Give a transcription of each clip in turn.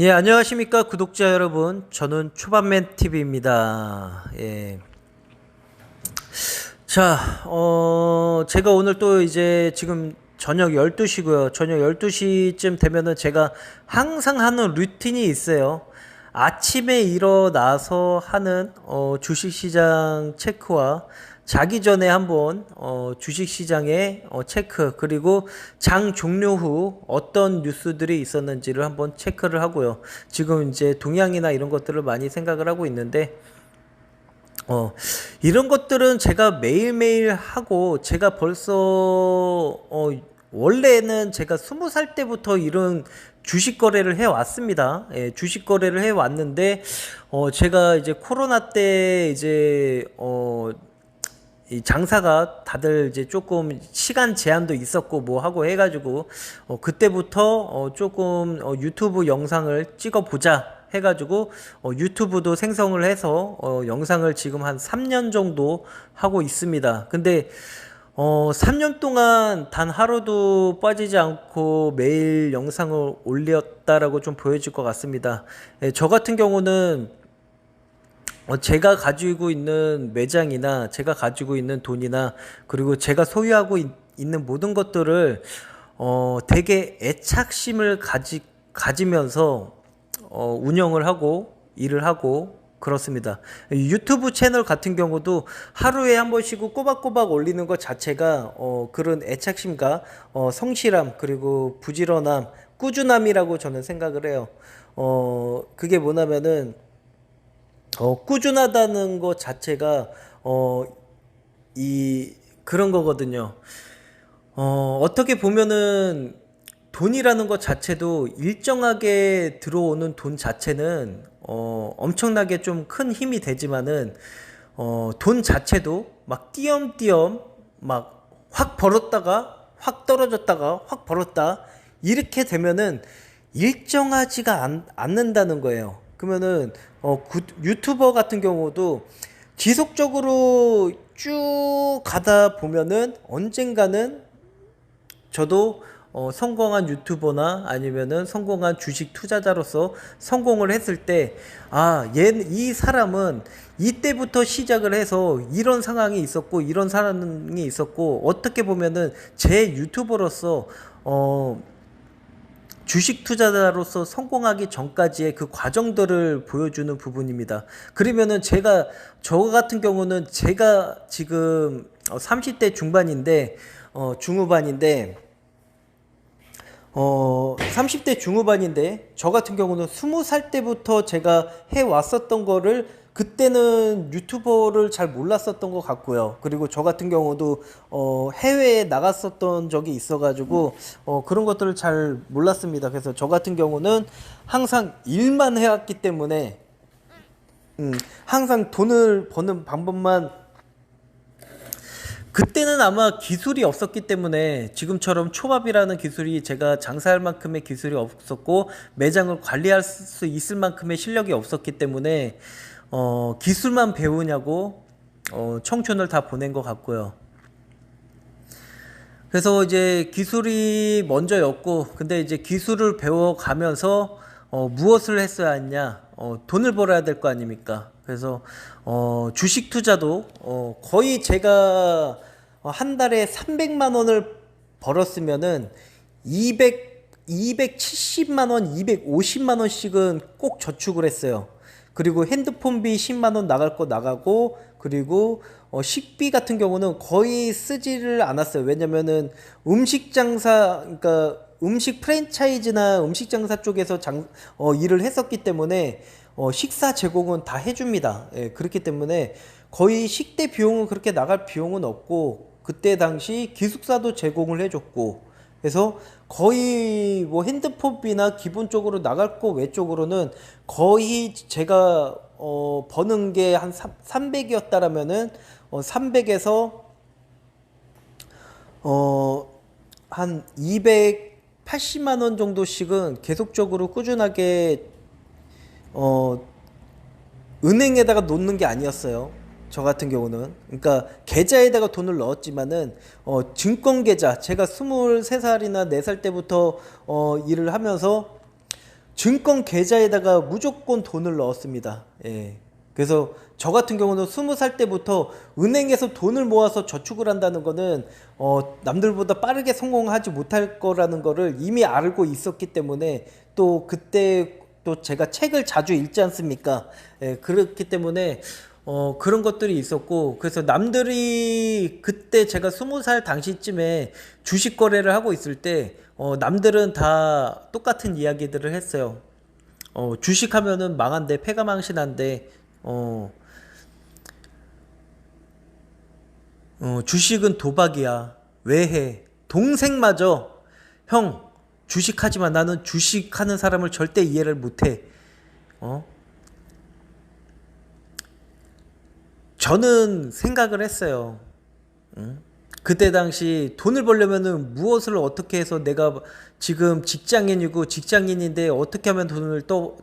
예, 안녕하십니까, 구독자 여러분. 저는 초반맨 TV입니다. 예. 자, 어, 제가 오늘 또 이제 지금 저녁 12시고요. 저녁 12시쯤 되면은 제가 항상 하는 루틴이 있어요. 아침에 일어나서 하는 어, 주식시장 체크와 자기 전에 한번 어, 주식시장의 어, 체크 그리고 장 종료 후 어떤 뉴스들이 있었는지를 한번 체크를 하고요. 지금 이제 동향이나 이런 것들을 많이 생각을 하고 있는데 어, 이런 것들은 제가 매일매일 하고 제가 벌써 어, 원래는 제가 스무 살 때부터 이런 주식 거래를 해 왔습니다. 예, 주식 거래를 해 왔는데 어, 제가 이제 코로나 때 이제 어, 이 장사가 다들 이제 조금 시간 제한도 있었고 뭐 하고 해가지고 어 그때부터 어 조금 어 유튜브 영상을 찍어 보자 해가지고 어 유튜브도 생성을 해서 어 영상을 지금 한 3년 정도 하고 있습니다. 근데 어 3년 동안 단 하루도 빠지지 않고 매일 영상을 올렸다라고 좀 보여질 것 같습니다. 예, 저 같은 경우는 어, 제가 가지고 있는 매장이나 제가 가지고 있는 돈이나 그리고 제가 소유하고 있, 는 모든 것들을 어, 되게 애착심을 가지, 가지면서 어, 운영을 하고 일을 하고 그렇습니다. 유튜브 채널 같은 경우도 하루에 한 번씩 꼬박꼬박 올리는 것 자체가 어, 그런 애착심과 어, 성실함 그리고 부지런함, 꾸준함이라고 저는 생각을 해요. 어, 그게 뭐냐면은 어, 꾸준하다는 것 자체가 어, 이 그런 거거든요. 어, 어떻게 보면은 돈이라는 것 자체도 일정하게 들어오는 돈 자체는 어, 엄청나게 좀 큰 힘이 되지만은 어, 돈 자체도 막 띄엄띄엄 막 확 벌었다가 확 떨어졌다가 확 벌었다 이렇게 되면은 일정하지가 않, 않는다는 거예요. 그러면은 어 구, 유튜버 같은 경우도 지속적으로 쭉 가다 보면은 언젠가는 저도 어, 성공한 유튜버나 아니면은 성공한 주식 투자자로서 성공을 했을 때, 아, 얘, 이 사람은 이때부터 시작을 해서 이런 상황이 있었고, 이런 상황이 있었고, 어떻게 보면은 제 유튜버로서, 어, 주식 투자자로서 성공하기 전까지의 그 과정들을 보여주는 부분입니다. 그러면은 제가 저 같은 경우는 제가 지금 30대 어, 중반인데 어 중후반인데 어 30대 중후반인데 저 같은 경우는 20살 때부터 제가 해 왔었던 거를 그때는 유튜버를 잘 몰랐었던 것 같고요. 그리고 저 같은 경우도 어, 해외에 나갔었던 적이 있어가지고 어, 그런 것들을 잘 몰랐습니다. 그래서 저 같은 경우는 항상 일만 해왔기 때문에 음, 항상 돈을 버는 방법만 그때는 아마 기술이 없었기 때문에 지금처럼 초밥이라는 기술이 제가 장사할 만큼의 기술이 없었고 매장을 관리할 수 있을 만큼의 실력이 없었기 때문에 어, 기술만 배우냐고 어, 청춘을 다 보낸 것 같고요. 그래서 이제 기술이 먼저였고, 근데 이제 기술을 배워가면서 어, 무엇을 했어야 했냐? 어, 돈을 벌어야 될 거 아닙니까? 그래서 어, 주식 투자도 어, 거의 제가 한 달에 300만 원을 벌었으면은 200 270만 원, 250만 원씩은 꼭 저축을 했어요. 그리고 핸드폰비 10만 원 나갈 거 나가고 그리고 어, 식비 같은 경우는 거의 쓰지를 않았어요. 왜냐면은 음식 장사 그러니까 음식 프랜차이즈나 음식 장사 쪽에서 장, 어, 일을 했었기 때문에 어, 식사 제공은 다 해줍니다. 예, 그렇기 때문에 거의 식대 비용은 그렇게 나갈 비용은 없고 그때 당시 기숙사도 제공을 해줬고 그래서 거의 뭐 핸드폰비나 기본적으로 나갈 거 외쪽으로는 거의 제가 어 버는 게 한 300이었다라면은 어 300에서 어한 280만 원 정도씩은 계속적으로 꾸준하게 어 은행에다가 놓는 게 아니었어요. 저 같은 경우는 그러니까 계좌에다가 돈을 넣었지만은 어 증권 계좌 제가 23살이나 4살 때부터 어 일을 하면서 증권 계좌에다가 무조건 돈을 넣었습니다. 예. 그래서 저 같은 경우는 스무 살 때부터 은행에서 돈을 모아서 저축을 한다는 거는 어 남들보다 빠르게 성공하지 못할 거라는 거를 이미 알고 있었기 때문에 또 그때 또 제가 책을 자주 읽지 않습니까? 예, 그렇기 때문에 어 그런 것들이 있었고 그래서 남들이 그때 제가 스무 살 당시쯤에 주식 거래를 하고 있을 때 어 남들은 다 똑같은 이야기들을 했어요. 어 주식하면은 망한데 패가 망신한데 어, 어, 주식은 도박이야. 왜 해? 동생마저 형 주식하지만 나는 주식하는 사람을 절대 이해를 못 해. 어? 저는 생각을 했어요. 응? 그때 당시 돈을 벌려면은 무엇을 어떻게 해서 내가 지금 직장인이고 직장인인데 어떻게 하면 돈을 또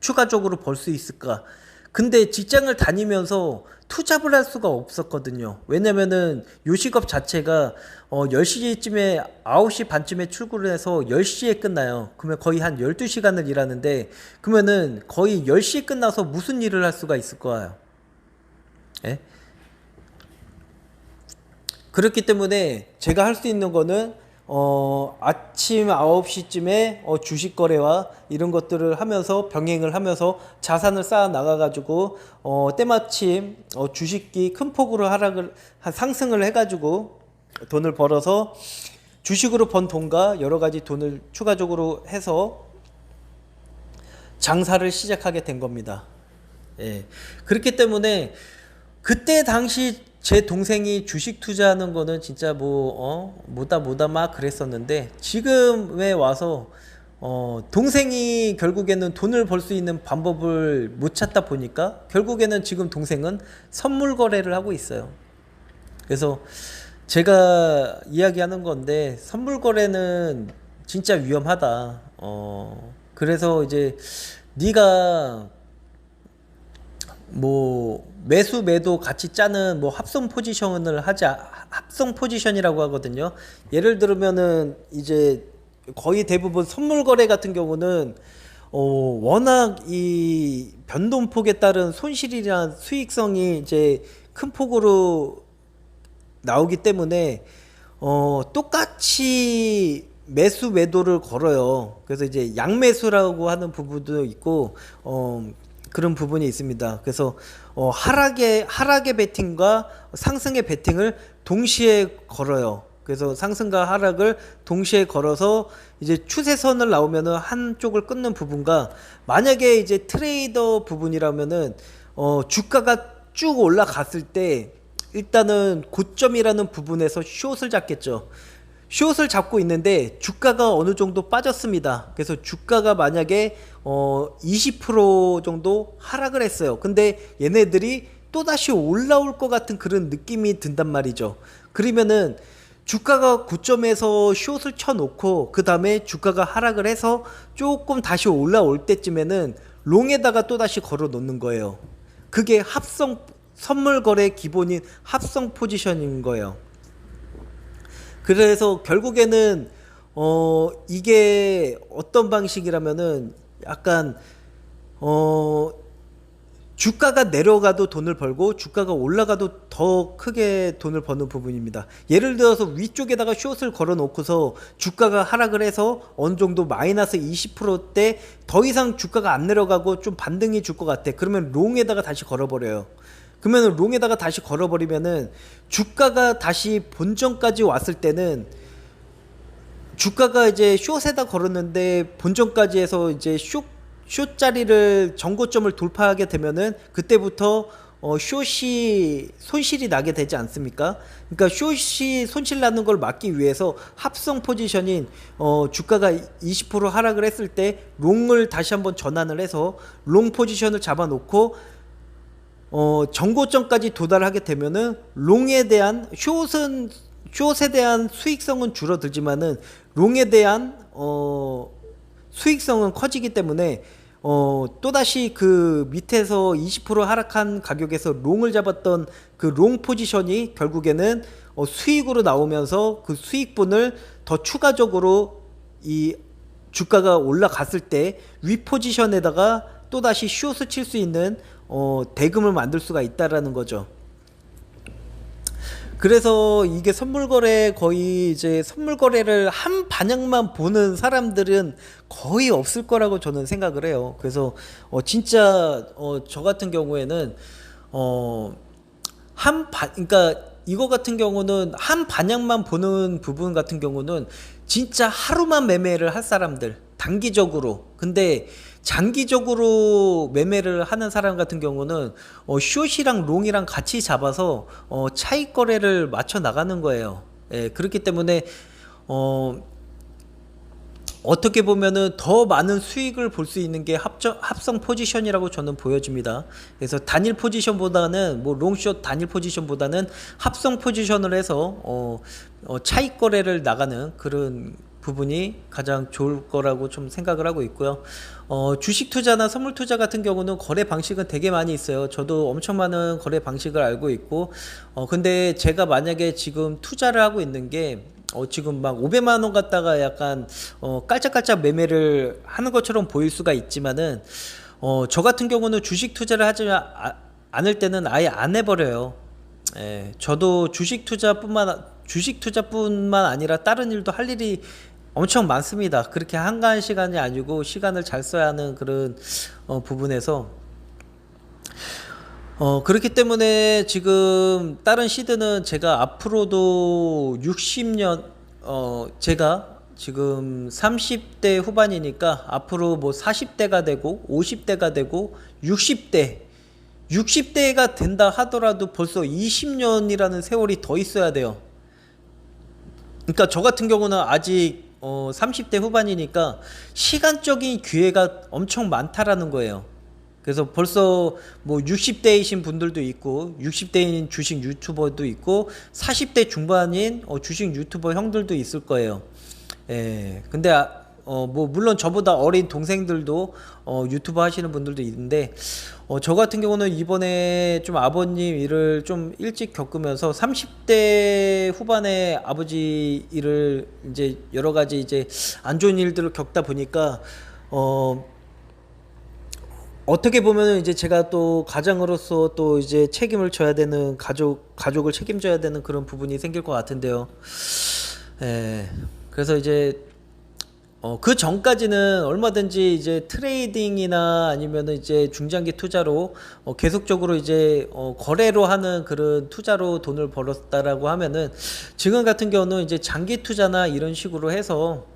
추가적으로 벌 수 있을까? 근데 직장을 다니면서 투잡을 할 수가 없었거든요. 왜냐면은 요식업 자체가 어 10시쯤에 9시 반쯤에 출근을 해서 10시에 끝나요. 그러면 거의 한 12시간을 일하는데 그러면은 거의 10시에 끝나서 무슨 일을 할 수가 있을 거예요. 예? 그렇기 때문에 제가 할 수 있는 거는 어, 아침 9시쯤에 어, 주식 거래와 이런 것들을 하면서 병행을 하면서 자산을 쌓아 나가 가지고 어, 때마침 어, 주식이 큰 폭으로 하락을 한 상승을 해 가지고 돈을 벌어서 주식으로 번 돈과 여러 가지 돈을 추가적으로 해서 장사를 시작하게 된 겁니다. 예. 그렇기 때문에 그때 당시 제 동생이 주식 투자하는 거는 진짜 뭐, 어, 뭐다 뭐다 막 그랬었는데, 지금에 와서, 어, 동생이 결국에는 돈을 벌 수 있는 방법을 못 찾다 보니까, 결국에는 지금 동생은 선물 거래를 하고 있어요. 그래서 제가 이야기하는 건데, 선물 거래는 진짜 위험하다. 어, 그래서 이제, 네가 뭐 매수 매도 같이 짜는 뭐 합성 포지션을 하자 합성 포지션이라고 하거든요. 예를 들면은 이제 거의 대부분 선물 거래 같은 경우는 어 워낙 이 변동폭에 따른 손실이나 수익성이 이제 큰 폭으로 나오기 때문에 어 똑같이 매수 매도를 걸어요. 그래서 이제 양매수라고 하는 부분도 있고 어 그런 부분이 있습니다. 그래서 어, 하락의 하락의 베팅과 상승의 베팅을 동시에 걸어요. 그래서 상승과 하락을 동시에 걸어서 이제 추세선을 나오면은 한쪽을 끊는 부분과 만약에 이제 트레이더 부분이라면은 어, 주가가 쭉 올라갔을 때 일단은 고점이라는 부분에서 숏을 잡겠죠. 숏을 잡고 있는데 주가가 어느 정도 빠졌습니다. 그래서 주가가 만약에 어 20% 정도 하락을 했어요. 근데 얘네들이 또다시 올라올 것 같은 그런 느낌이 든단 말이죠. 그러면은 주가가 고점에서 숏을 쳐놓고 그 다음에 주가가 하락을 해서 조금 다시 올라올 때쯤에는 롱에다가 또다시 걸어 놓는 거예요. 그게 합성 선물 거래 기본인 합성 포지션인 거예요. 그래서 결국에는 어 이게 어떤 방식이라면은 약간 어 주가가 내려가도 돈을 벌고 주가가 올라가도 더 크게 돈을 버는 부분입니다. 예를 들어서 위쪽에다가 숏을 걸어 놓고서 주가가 하락을 해서 어느 정도 마이너스 20%대 더 이상 주가가 안 내려가고 좀 반등이 줄 것 같아. 그러면 롱에다가 다시 걸어 버려요. 그러면 롱에다가 다시 걸어버리면은 주가가 다시 본전까지 왔을 때는 주가가 이제 숏에다 걸었는데 본전까지 해서 이제 숏, 숏 자리를 정고점을 돌파하게 되면은 그때부터 어, 숏이 손실이 나게 되지 않습니까? 그러니까 숏이 손실 나는 걸 막기 위해서 합성 포지션인 어, 주가가 20% 하락을 했을 때 롱을 다시 한번 전환을 해서 롱 포지션을 잡아놓고 어, 정고점까지 도달하게 되면은 롱에 대한 숏은 숏에 대한 수익성은 줄어들지만은 롱에 대한 어, 수익성은 커지기 때문에 어, 또다시 그 밑에서 20% 하락한 가격에서 롱을 잡았던 그 롱 포지션이 결국에는 어, 수익으로 나오면서 그 수익분을 더 추가적으로 이 주가가 올라갔을 때 위 포지션에다가 또 다시 숏을 칠 수 있는 어, 대금을 만들 수가 있다라는 거죠. 그래서 이게 선물 거래 거의 이제 선물 거래를 한 반영만 보는 사람들은 거의 없을 거라고 저는 생각을 해요. 그래서 어 진짜 어 저 같은 경우에는 어한 반 그러니까 이거 같은 경우는 한 반영만 보는 부분 같은 경우는 진짜 하루만 매매를 할 사람들 단기적으로 근데 장기적으로 매매를 하는 사람 같은 경우는 어, 숏이랑 롱이랑 같이 잡아서 어, 차익 거래를 맞춰 나가는 거예요. 예, 그렇기 때문에 어, 어떻게 보면은 더 많은 수익을 볼 수 있는 게 합적, 합성 포지션이라고 저는 보여집니다. 그래서 단일 포지션보다는 뭐 롱숏 단일 포지션보다는 합성 포지션을 해서 어, 어, 차익 거래를 나가는 그런 부분이 가장 좋을 거라고 좀 생각을 하고 있고요. 어, 주식 투자나 선물 투자 같은 경우는 거래 방식은 되게 많이 있어요. 저도 엄청 많은 거래 방식을 알고 있고, 어, 근데 제가 만약에 지금 투자를 하고 있는 게, 어, 지금 막 500만 원 갖다가 약간, 어, 깔짝깔짝 매매를 하는 것처럼 보일 수가 있지만은, 어, 저 같은 경우는 주식 투자를 하지 아, 않을 때는 아예 안 해버려요. 예, 저도 주식 투자뿐만, 주식 투자뿐만 아니라 다른 일도 할 일이 엄청 많습니다. 그렇게 한가한 시간이 아니고 시간을 잘 써야 하는 그런 어, 부분에서 어, 그렇기 때문에 지금 다른 시드는 제가 앞으로도 60년 어, 제가 지금 30대 후반이니까 앞으로 뭐 40대가 되고 50대가 되고 60대 60대가 된다 하더라도 벌써 20년이라는 세월이 더 있어야 돼요. 그러니까 저 같은 경우는 아직 어, 30대 후반이니까 시간적인 기회가 엄청 많다라는 거예요. 그래서 벌써 뭐 60대이신 분들도 있고 60대인 주식 유튜버도 있고 40대 중반인 어, 주식 유튜버 형들도 있을 거예요. 예. 근데 아, 어, 뭐, 물론 저보다 어린 동생들도, 어, 유튜브 하시는 분들도 있는데, 어, 저 같은 경우는 이번에 좀 아버님 일을 좀 일찍 겪으면서 30대 후반에 아버지 일을 이제 여러 가지 이제 안 좋은 일들을 겪다 보니까, 어, 어떻게 보면은 이제 제가 또 가장으로서 또 이제 책임을 져야 되는 가족, 가족을 책임져야 되는 그런 부분이 생길 것 같은데요. 예. 그래서 이제 어, 그 전까지는 얼마든지 이제 트레이딩이나 아니면 이제 중장기 투자로 어, 계속적으로 이제 어, 거래로 하는 그런 투자로 돈을 벌었다라고 하면은 지금 같은 경우는 이제 장기 투자나 이런 식으로 해서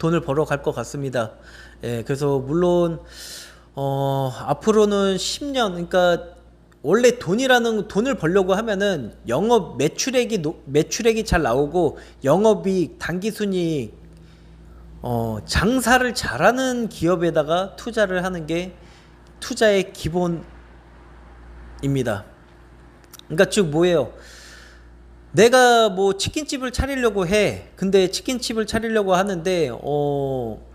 돈을 벌어 갈 것 같습니다. 예, 그래서 물론 어, 앞으로는 10년 그러니까 원래 돈이라는 돈을 벌려고 하면은 영업 매출액이 매출액이 잘 나오고 영업이익 단기 순이익 어, 장사를 잘하는 기업에다가 투자를 하는 게 투자의 기본입니다. 그러니까 즉 뭐예요? 내가 뭐 치킨집을 차리려고 해. 근데 치킨집을 차리려고 하는데 어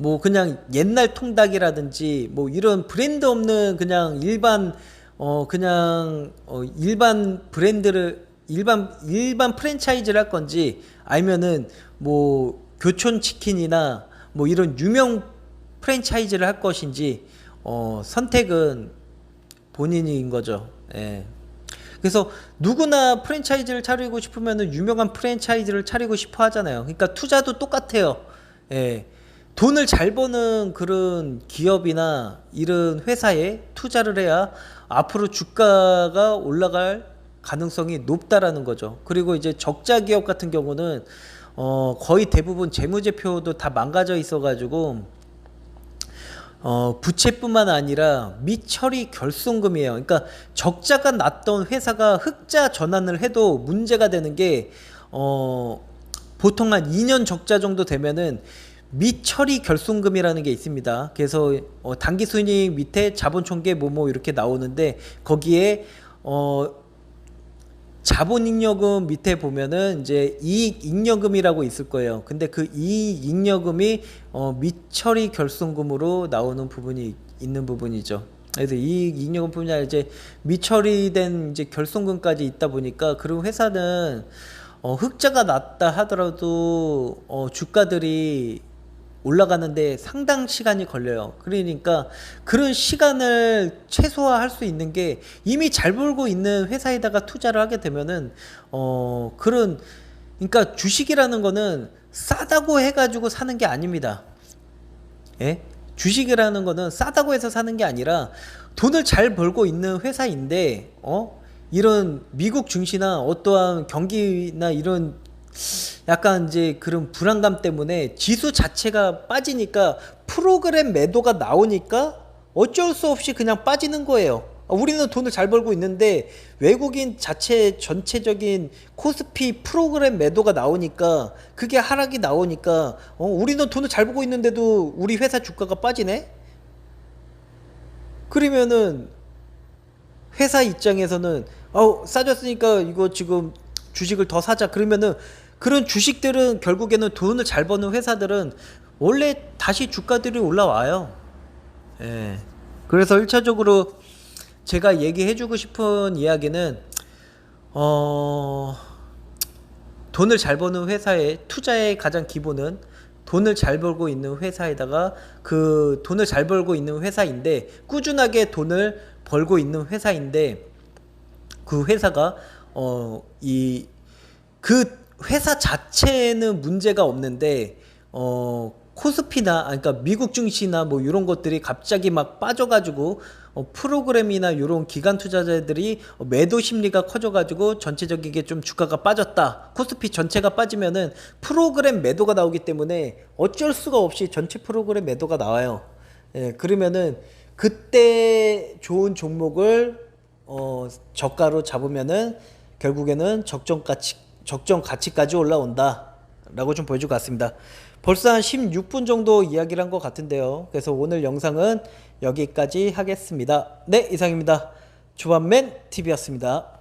뭐 그냥 옛날 통닭이라든지 뭐 이런 브랜드 없는 그냥 일반 어 그냥 어 일반 브랜드를 일반 일반 프랜차이즈를 할 건지 아니면은 뭐 교촌 치킨이나 뭐 이런 유명 프랜차이즈를 할 것인지 어, 선택은 본인인 거죠. 예. 그래서 누구나 프랜차이즈를 차리고 싶으면 유명한 프랜차이즈를 차리고 싶어 하잖아요. 그러니까 투자도 똑같아요. 예. 돈을 잘 버는 그런 기업이나 이런 회사에 투자를 해야 앞으로 주가가 올라갈 가능성이 높다라는 거죠. 그리고 이제 적자 기업 같은 경우는 어, 거의 대부분 재무제표도 다 망가져 있어가지고 어, 부채뿐만 아니라 미처리 결손금이에요. 그러니까 적자가 났던 회사가 흑자 전환을 해도 문제가 되는 게 어, 보통 한 2년 적자 정도 되면은 미처리 결손금이라는 게 있습니다. 그래서 어, 단기 순이익 밑에 자본 총계 뭐뭐 이렇게 나오는데 거기에 어, 자본잉여금 밑에 보면은 이제 이익잉여금이라고 있을 거예요. 근데 그 이익잉여금이 어, 미처리 결손금으로 나오는 부분이 있는 부분이죠. 그래서 이익잉여금 뿐이 아니라 이제 미처리된 이제 결손금까지 있다 보니까 그런 회사는 어, 흑자가 났다 하더라도 어, 주가들이 올라가는데 상당 시간이 걸려요. 그러니까 그런 시간을 최소화할 수 있는 게 이미 잘 벌고 있는 회사에다가 투자를 하게 되면은 어 그런 그러니까 주식이라는 거는 싸다고 해가지고 사는 게 아닙니다. 예? 주식이라는 거는 싸다고 해서 사는 게 아니라 돈을 잘 벌고 있는 회사인데 어 이런 미국 증시나 어떠한 경기나 이런 약간 이제 그런 불안감 때문에 지수 자체가 빠지니까 프로그램 매도가 나오니까 어쩔 수 없이 그냥 빠지는 거예요. 아, 우리는 돈을 잘 벌고 있는데 외국인 자체 전체적인 코스피 프로그램 매도가 나오니까 그게 하락이 나오니까 어, 우리는 돈을 잘 벌고 있는데도 우리 회사 주가가 빠지네? 그러면은 회사 입장에서는 어 싸졌으니까 이거 지금 주식을 더 사자 그러면은 그런 주식들은 결국에는 돈을 잘 버는 회사들은 원래 다시 주가들이 올라와요. 예. 그래서 1차적으로 제가 얘기해 주고 싶은 이야기는 어 돈을 잘 버는 회사의 투자의 가장 기본은 돈을 잘 벌고 있는 회사에다가 그 돈을 잘 벌고 있는 회사인데 꾸준하게 돈을 벌고 있는 회사인데 그 회사가 어 이 그 회사 자체는 문제가 없는데 어 코스피나 아, 그러니까 미국 증시나 뭐 이런 것들이 갑자기 막 빠져가지고 어, 프로그램이나 이런 기관 투자자들이 어, 매도 심리가 커져가지고 전체적이게 좀 주가가 빠졌다. 코스피 전체가 빠지면은 프로그램 매도가 나오기 때문에 어쩔 수가 없이 전체 프로그램 매도가 나와요. 예, 그러면은 그때 좋은 종목을 어, 저가로 잡으면은 결국에는 적정 가치 적정 가치까지 올라온다라고 좀 보여줄 것 같습니다. 벌써 한 16분 정도 이야기를 한 것 같은데요. 그래서 오늘 영상은 여기까지 하겠습니다. 네, 이상입니다. 주반맨 TV였습니다.